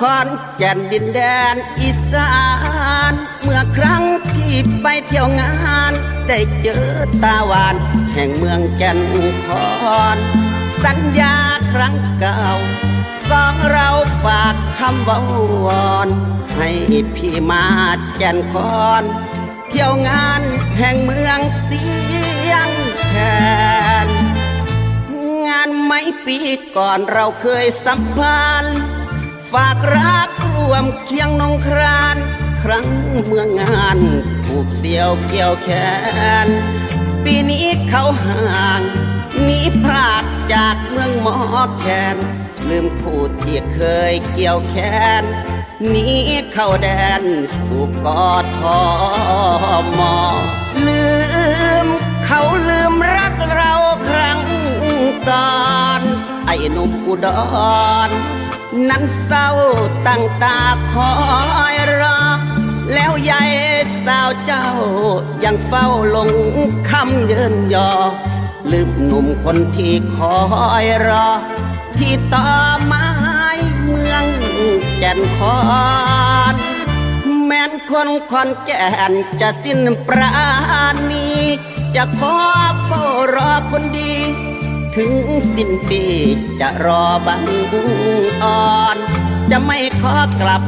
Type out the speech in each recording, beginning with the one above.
ขอนแก่นดินแดนอีสาน เมื่อครั้งที่ไปเที่ยวงาน ได้เจอตาหวาน แห่งเมืองแก่นคอนสัญญาครั้งเก่า สองเราฝากคำเบาวอนให้พี่มาแก่นคอน เที่ยวงานแห่งเมืองเสียงแคนงานไม่ปีก่อนเราเคยสัมพันธ์ ฝากรักรวมเคียงนงคราน ครั้งเมืองงานถูกเสียวเกี่ยวแขน ปีนี้เขาห่างหนีพรากจากเมืองหมอแคนลืมคู่ที่เคยเกี่ยวแขนหนีเข้าแดนสู่กอทอมลืมเขาลืมรักเราครั้งก่อน ไอ้หนุ่มอุดร นั้นเศร้าตั้งตาคอยรอ แล้วยายสาวเจ้ายังเฝ้าลงคำเยินยอ ลืมหนุ่มคนที่คอยรอ ที่ต่อไม้เมืองแก่นคอนแม้นคนคอนแก่นจะสิ้นปราณีจะขอเฝ้ารอคนดี ถึงสิ้นปีจะรอบังอ่อน จะไม่ขอกลับ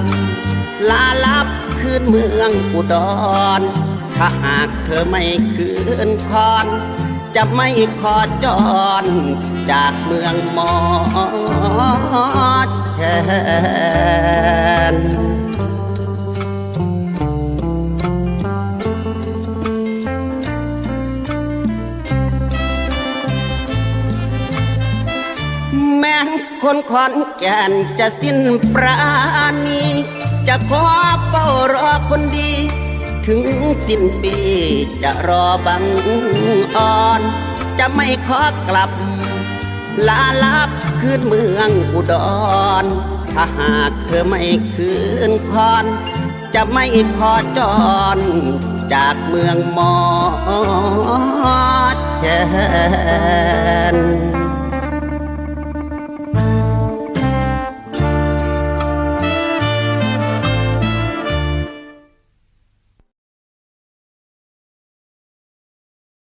ลาลับคืนเมืองอุดร ถ้าหากเธอไม่คืนคอน จะไม่ขอจอรจากเมืองหมอแคน คนขอนแก่นจะสิ้นปราณีจะขอเฝ้ารอคนดี ถึงสิ้นปีจะรอบังอ่อน จะไม่ขอกลับ ลาลับคืนเมืองอุดร ถ้าหากเธอไม่คืนคอน จะไม่ขอจรจากเมืองมอแคน